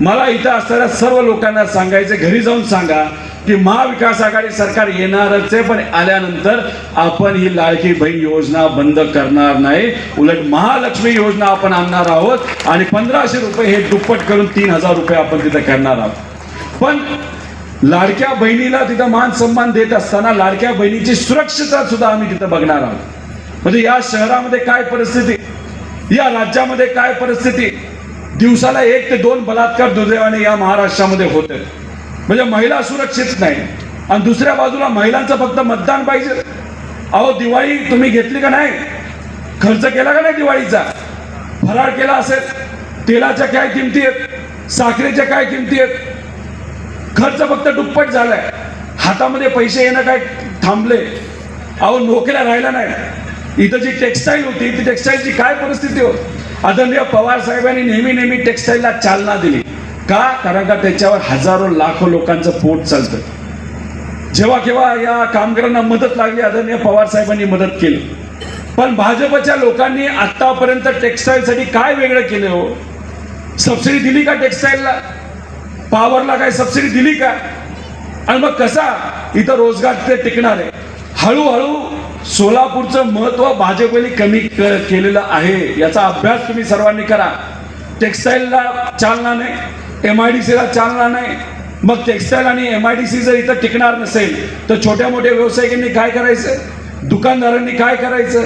मला इथं असणाऱ्या सर्व लोकांना सांगायचं घरी जाऊन सांगा की महाविकास आघाडी सरकार येणारच आहे पण आल्यानंतर आपण ही लाडकी बहीण योजना बंद करणार नाही. उलट महालक्ष्मी योजना आपण आणणार आहोत आणि पंधराशे रुपये हे दुप्पट करून तीन हजार रुपये आपण तिथं करणार आहोत. पण लाडक्या बहिणीला तिथं मान सन्मान देत असताना लाडक्या बहिणीची सुरक्षितता सुद्धा आम्ही तिथं बघणार आहोत. म्हणजे या शहरामध्ये काय परिस्थिती? या राज्यामध्ये काय परिस्थिती? दिवसाला एक ते दोन बलात्कार दुर्दैवाने या महाराष्ट्रामध्ये होते म्हणजे महिला सुरक्षित नाही. आणि दुसऱ्या बाजूला महिलांचं फक्त मतदान पाहिजे. अहो दिवाळी तुम्ही घेतली का नाही? खर्च केला का नाही दिवाळीचा? फराळ केला असेल. तेलाच्या काय किमती आहेत? साखरेच्या काय किमती आहेत? खर्च फक्त दुप्पट झालाय. हातामध्ये पैसे येणं काय थांबले अहो नोकऱ्या राहिल्या नाही इथं जी टेक्स्टाईल होती ती टेक्स्टाईलची काय परिस्थिती होती? आदरणीय पवार साहेबांनी नेहमी नेहमी टेक्स्टाईलला चालना दिली. का? कारण का त्याच्यावर हजारो लाखो लोकांचं पोट चालतं. जेव्हा केव्हा या कामगारांना मदत लागली आदरणीय पवार साहेबांनी मदत केली. पण भाजपच्या लोकांनी आतापर्यंत टेक्स्टाईलसाठी काय वेगळं केलं हो? सबसिडी दिली का टेक्स्टाईलला पॉवरला काय सबसिडी दिली का? आणि मग कसा इथं रोजगार ते टिकणार आहे? हळूहळू सोलापूरचं महत्त्व भाजपने कमी क- केलेलं आहे याचा अभ्यास तुम्ही सर्वांनी करा. टेक्स्टाईलला चालना नाही एम आय डी सीला चालना नाही. मग टेक्स्टाईल आणि एम आय डी सी जर इथं टिकणार नसेल तर छोट्या मोठ्या व्यावसायिकांनी काय करायचं? दुकानदारांनी काय करायचं?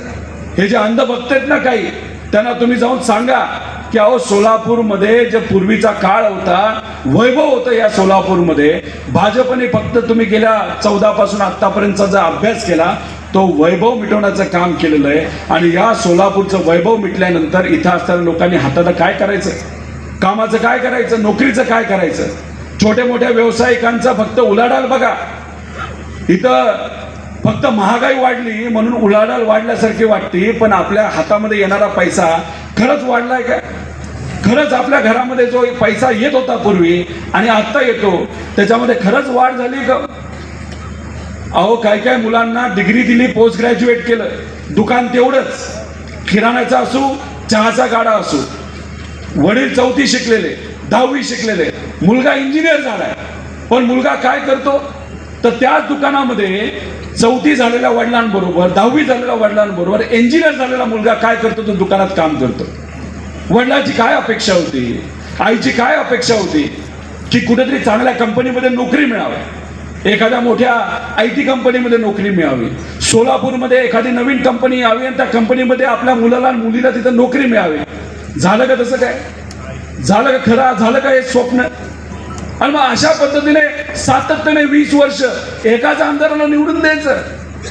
हे जे अंध बघतायत ना काही त्यांना तुम्ही जाऊन सांगा. की अहो सोलापूरमध्ये जे पूर्वीचा काळ होता वैभव होतं या सोलापूरमध्ये. भाजपने फक्त तुम्ही गेल्या चौदा पासून आतापर्यंतचा जो अभ्यास केला तो वैभव मिटवण्याचं काम केलेलं आहे. आणि या सोलापूरचं वैभव मिटल्यानंतर इथं असणाऱ्या लोकांनी हाताला काय करायचं? कामाचं काय करायचं? नोकरीचं काय करायचं? छोट्या मोठ्या व्यावसायिकांचा फक्त उलाढाल बघा. इथं फक्त महागाई वाढली म्हणून उलाढाल वाढल्यासारखी वाटते पण आपल्या हातामध्ये येणारा पैसा खरंच वाढलाय का? खरंच आपल्या घरामध्ये जो पैसा येत होता पूर्वी आणि आत्ता येतो त्याच्यामध्ये खरंच वाढ झाली का? अहो काय काय मुलांना डिग्री दिली पोस्ट ग्रॅज्युएट केलं. दुकान तेवढंच. किराण्याचा असू चहाचा गाडा असू. वडील चौथी शिकलेले दहावी शिकलेले. मुलगा इंजिनियर झालाय. पण मुलगा काय करतो? तर त्याच दुकानामध्ये चौथी झालेल्या वडिलांबरोबर दहावी झालेल्या वडिलांबरोबर इंजिनियर झालेला मुलगा काय करतो? तो दुकानात काम करतो. वडिलांची काय अपेक्षा होती? आईची काय अपेक्षा होती? की कुठेतरी चांगल्या कंपनीमध्ये नोकरी मिळावी. एखाद्या मोठ्या आय टी कंपनीमध्ये नोकरी मिळावी. सोलापूरमध्ये एखादी नवीन कंपनी यावी आणि त्या कंपनीमध्ये आपल्या मुलाला आणि मुलीला तिथं नोकरी मिळावी. झालं का तसं काय? झालं का खरं? झालं का हे स्वप्न? आणि मग अशा पद्धतीने सातत्याने वीस वर्ष एकाच आमदाराला निवडून द्यायचं.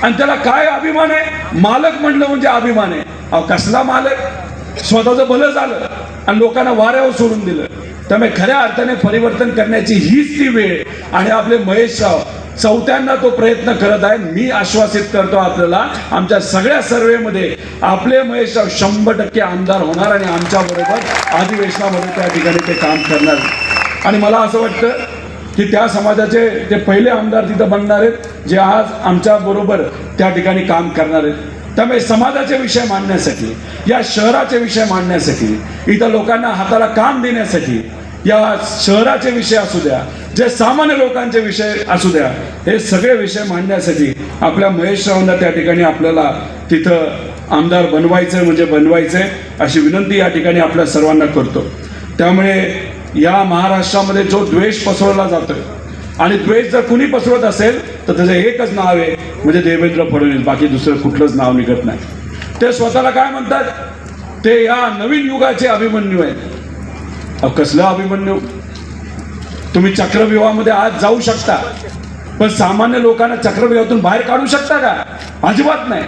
आणि त्याला काय अभिमान आहे? मालक म्हणलं म्हणजे अभिमान आहे. अहो कसला मालक? स्वतःचं भलं झालं आणि लोकांना वाऱ्यावर सोडून दिलं. त्यामुळे खऱ्या अर्थाने परिवर्तन करण्याची हीच ती वेळ आणि आपले महेश राव चौथ्यांना तो प्रयत्न करत आहे. मी आश्वासित करतो आपल्याला आमच्या सगळ्या सर्वेमध्ये आपले महेश राव शंभर टक्के आमदार होणार आणि आमच्या बरोबर अधिवेशनामध्ये त्या ठिकाणी ते काम करणार. आणि मला असं वाटतं की त्या समाजाचे ते पहिले आमदार तिथं बनणार आहेत जे आज आमच्या बरोबर त्या ठिकाणी काम करणार आहेत त्यामुळे समाजाचे विषय मांडण्यासाठी या शहराचे विषय मांडण्यासाठी इथं लोकांना हाताला काम देण्यासाठी या शहराचे विषय असू द्या जे सामान्य लोकांचे विषय असू द्या हे सगळे विषय मांडण्यासाठी आपल्या महेशरावांना त्या ठिकाणी आपल्याला तिथं आमदार बनवायचं म्हणजे बनवायचंय अशी विनंती या ठिकाणी आपल्या सर्वांना करतो. त्यामुळे या महाराष्ट्रामध्ये जो द्वेष पसरवला जातोय आणि द्वेष जर कुणी पसरवत असेल तर त्याचं एकच नाव आहे म्हणजे देवेंद्र फडणवीस. बाकी दुसरं कुठलंच नाव निघत नाही. ते स्वतःला काय म्हणतात? ते या नवीन युगाचे अभिमन्यू आहेत. कसलं अभिमन्यू? तुम्ही चक्रव्यूहामध्ये आज जाऊ शकता पण सामान्य लोकांना चक्रव्यूहातून बाहेर काढू शकता का? अजिबात नाही.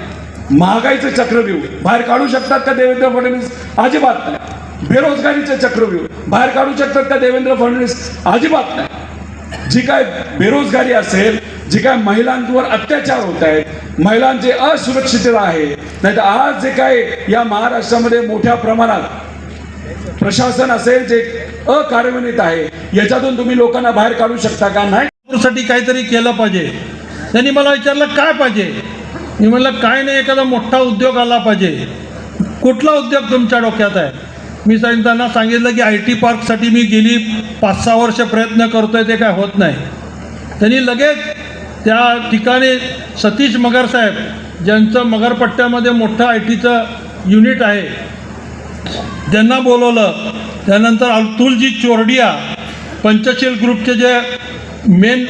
महागाईचं चक्रव्यूह बाहेर काढू शकतात का देवेंद्र फडणवीस? अजिबात नाही. बेरोजगारीचं चक्रव्यूह. बाहेर काढू शकतात का देवेंद्र फडणवीस? अजिबात नाही. जी काय बेरोजगारी असेल जी काय महिलांवर अत्याचार होत आहेत महिलांचे असुरक्षितता आहे नाही तर आज जे काय या महाराष्ट्रामध्ये मोठ्या प्रमाणात प्रशासन असेल जे अकार्यन्वित आहे याच्यातून तुम्ही लोकांना बाहेर काढू शकता का? नाही. साठी काहीतरी केलं पाहिजे. त्यांनी मला विचारलं काय पाहिजे? मी म्हणलं काय नाही एखादा मोठा उद्योग आला पाहिजे. कुठला उद्योग तुमच्या डोक्यात आहे? मी सांग- त्यांना सांगितलं की आय टी पार्कसाठी मी गेली पाच सहा वर्ष प्रयत्न करतोय ते काय होत नाही. त्यांनी लगेच त्या ठिकाणी सतीश मगर साहेब ज्यांचं मगरपट्ट्यामध्ये मोठं आय टीचं युनिट आहे त्यांना बोलवलं. त्यानंतर अतुलजी चोरडिया पंचशील ग्रुपचे जे मेन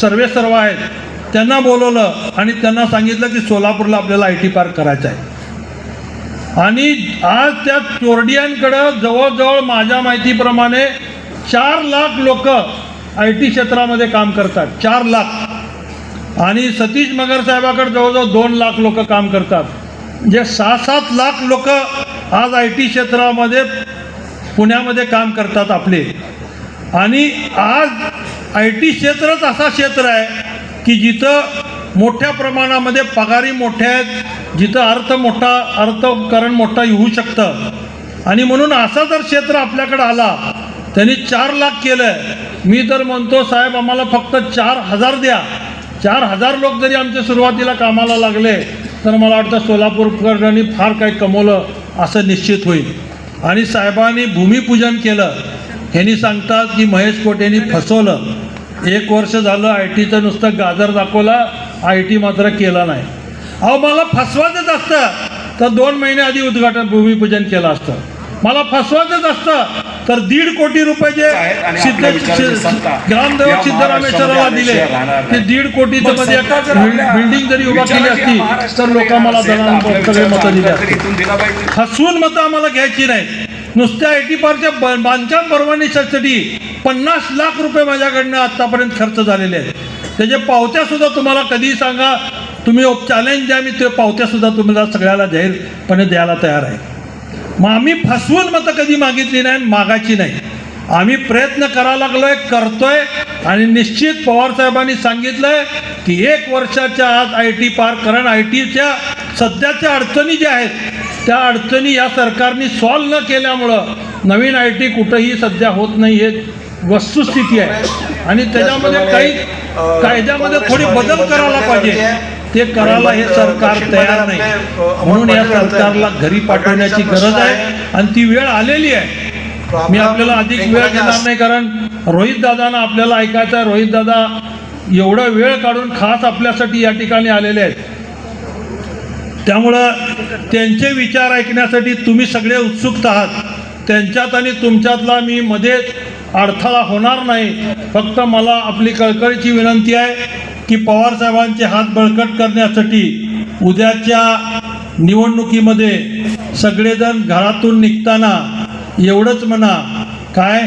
सर्वे सर्व आहेत त्यांना बोलवलं आणि त्यांना सांगितलं की सोलापूरला आपल्याला आय टी पार्क करायचं आहे. आणि आज त्या चोरडियांकडं जवळजवळ माझ्या माहितीप्रमाणे चार लाख लोक आय टी क्षेत्रामध्ये काम करतात चार लाख. आणि सतीश मगर साहेबाकडे जवळजवळ दोन लाख लोक काम करतात. म्हणजे सहा सात लाख लोक आज आय टी क्षेत्रामध्ये पुण्यामध्ये काम करतात आपले. आणि आज आय टी क्षेत्रच असा क्षेत्र आहे की जिथं मोठ्या प्रमाणामध्ये पगारी मोठ्या आहेत जिथं अर्थ मोठा अर्थकरण मोठा होऊ शकतं. आणि म्हणून असा जर क्षेत्र आपल्याकडे आला त्यांनी चार लाख केलं मी तर म्हणतो साहेब आम्हाला फक्त चार हजार द्या. चार हजार लोक जरी आमच्या सुरुवातीला कामाला लागले तर मला वाटतं सोलापूरकरांनी फार काही कमवलं असं निश्चित होईल. आणि साहेबांनी भूमिपूजन केलं. ह्यांनी सांगतात की महेश कोटेंनी यांनी फसवलं. एक वर्ष झालं आय टीचं नुसतं गाजर दाखवला आय टी मात्र केला नाही. अहो मला फसवायचंच असतं. तर दोन महिने आधी उद्घाटन भूमिपूजन केलं असतं. मला फसवायचंच असतं. तर दीड कोटी रुपये जे ग्रामदेवत सिद्धरामेश्वराला दिले. ते. दीड जर आपल्या बिल्डिंग जरी उभा केली असती तर लोक मला सगळे मतं दिली असती पाहिजे. फसवून मतं आम्हाला घ्यायची नाही नुसत्या आय टी पार्कच्या बांधकाम परवानगीसाठी पन्नास लाख रुपये माझ्याकडनं आत्तापर्यंत खर्च झालेले आहेत. त्याचे पावत्या सुद्धा तुम्हाला कधी सांगा तुम्ही चॅलेंज द्या मी ते पावत्या सुद्धा तुम्हाला सगळ्याला जाहीरपणे द्यायला तयार आहे. मग आम्ही फसवून मतं कधी मागितली नाही आणि मागायची नाही. आम्ही प्रयत्न करायला लागलोय करतोय आणि निश्चित पवार साहेबांनी सांगितलंय की एक वर्षाच्या आत आय टी पार्क कारण आय टीच्या सध्याच्या अडचणी ज्या आहेत त्या अडचणी या सरकारने सॉल्व न केल्यामुळं नवीन आय टी कुठंही सध्या होत नाही हे वस्तुस्थिती आहे. आणि त्याच्यामध्ये काही कायद्यामध्ये थोडी बदल करायला पाहिजे. ते करायला हे सरकार तयार नाही. म्हणून या सरकारला घरी पाठवण्याची गरज आहे आणि ती वेळ आलेली आहे. मी आपल्याला अधिक वेळ देणार नाही कारण रोहित दादांना आपल्याला ऐकायचं रोहित दादा एवढा वेळ काढून खास आपल्यासाठी या ठिकाणी आलेले आहेत. त्यामुळं त्यांचे विचार ऐकण्यासाठी तुम्ही सगळे उत्सुक आहात. त्यांच्यात आणि तुमच्यातला मी मध्ये अडथळा होणार नाही. फक्त मला आपली कळकळीची विनंती आहे की पवारसाहेबांचे हात बळकट करण्यासाठी उद्याच्या निवडणुकीमध्ये सगळेजण घरातून निघताना एवढंच म्हणा. काय?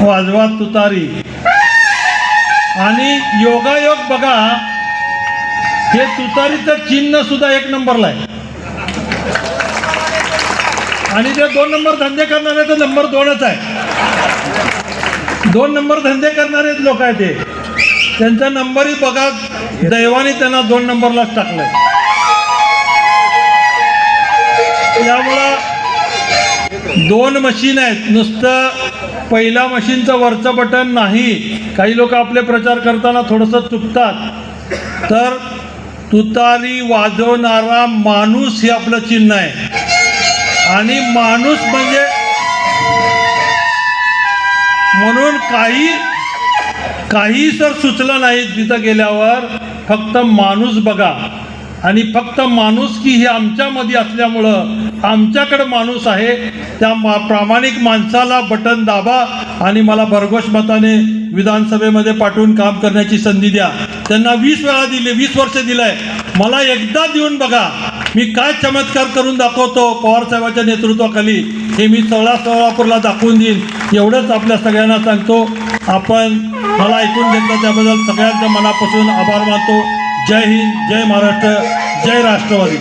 वाजवा तुतारी. आणि योगायोग बघा. हे तुतारीचं चिन्ह सुद्धा एक नंबरला आहे. आणि जे दोन नंबर धंदे करणाऱ्याचा नंबर दोनच आहे. दोन नंबर धंदे करणारे लोक आहेत ते त्यांचा नंबरही बघा दैवाने त्यांना दोन नंबरलाच टाकलंय. त्यामुळं दोन मशीन आहेत. नुसतं पहिल्या मशीनचं वरचं बटन नाही. काही लोक आपले प्रचार करताना थोडंसं चुकतात. तर तुतारी वाजवणारा माणूस हे आपलं चिन्ह आहे. आणि माणूस म्हणजे म्हणून काही काही सर सुचलं नाही तिथं गेल्यावर. फक्त माणूस बघा. आणि फक्त माणूस की हे आमच्यामध्ये असल्यामुळं आमच्याकडं माणूस आहे. त्या मा प्रामाणिक माणसाला बटन दाबा आणि मला भरघोष मताने विधानसभेमध्ये पाठवून काम करण्याची संधी द्या. त्यांना वीस वेळा दिली वीस वर्ष दिलंय. मला एकदा देऊन बघा. मी काय चमत्कार करून दाखवतो पवारसाहेबांच्या नेतृत्वाखाली हे मी सोळा सोळापूरला दाखवून देईन. एवढंच आपल्या सगळ्यांना सांगतो. आपण मला ऐकून घेतलं त्याबद्दल सगळ्यांच्या मनापासून आभार मानतो. जय हिंद जय महाराष्ट्र जय राष्ट्रवादी.